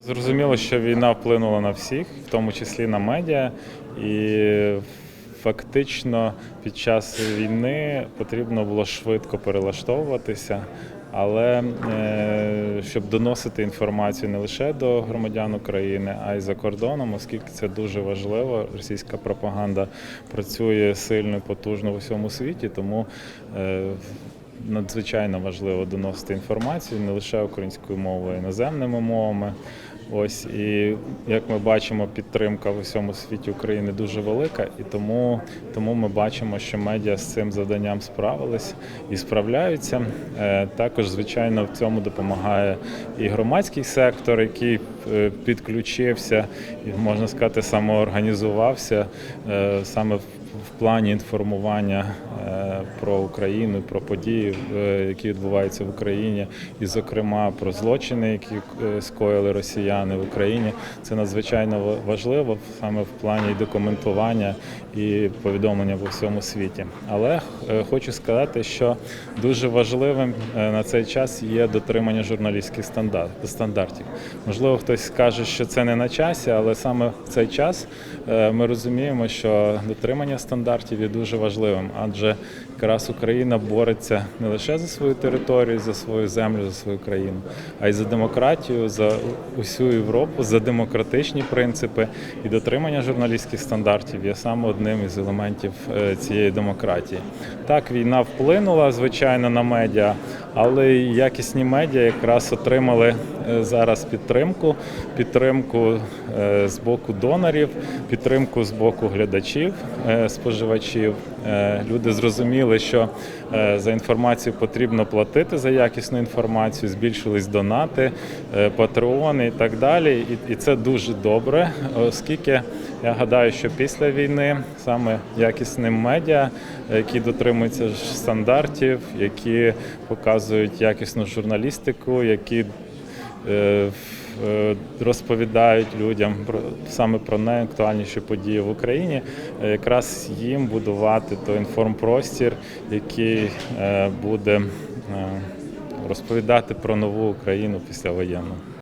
Зрозуміло, що війна вплинула на всіх, в тому числі на медіа, і фактично під час війни потрібно було швидко перелаштовуватися. Але е, щоб доносити інформацію не лише до громадян України, а й за кордоном, оскільки це дуже важливо. Російська пропаганда працює сильно і потужно в усьому світі, тому е, надзвичайно важливо доносити інформацію не лише українською мовою, а іноземними мовами. Ось і як ми бачимо, підтримка в усьому світі України дуже велика, і тому, тому ми бачимо, що медіа з цим завданням справились і справляються. Е, Також, звичайно, в цьому допомагає і громадський сектор, який е, підключився і можна сказати, самоорганізувався е, саме в плані інформування про Україну, про події, е, які відбуваються в Україні, і, зокрема, про злочини, які е, скоїли росіяни в Україні. Це надзвичайно важливо саме в плані документування і повідомлення по всьому світі. Але е, хочу сказати, що дуже важливим на цей час є дотримання журналістських стандартів. Можливо, хтось скаже, що це не на часі, але саме в цей час ми розуміємо, що дотримання стандартів є дуже важливим, адже якраз Україна бореться не лише за свою територію, за свою землю, за свою країну, а й за демократію, за усю Європу, за демократичні принципи і дотримання журналістських стандартів є саме одним із елементів е, цієї демократії. Так, війна вплинула звичайно на медіа, але якісні медіа якраз отримали зараз підтримку, підтримку е, з боку донорів, підтримку з боку глядачів, е, споживачів. Е, Люди зрозуміли, що е, за інформацію потрібно платити за якісну інформацію, збільшились донати, е, патреони і так далі. І, це дуже добре, оскільки я гадаю, що після війни саме якісним медіа, які дотримуються стандартів, які показують якісну журналістику, які е, е, розповідають людям про саме про найактуальніші події в Україні, е, якраз їм будувати той інформпростір, який е, буде е, розповідати про нову Україну післявоєнну.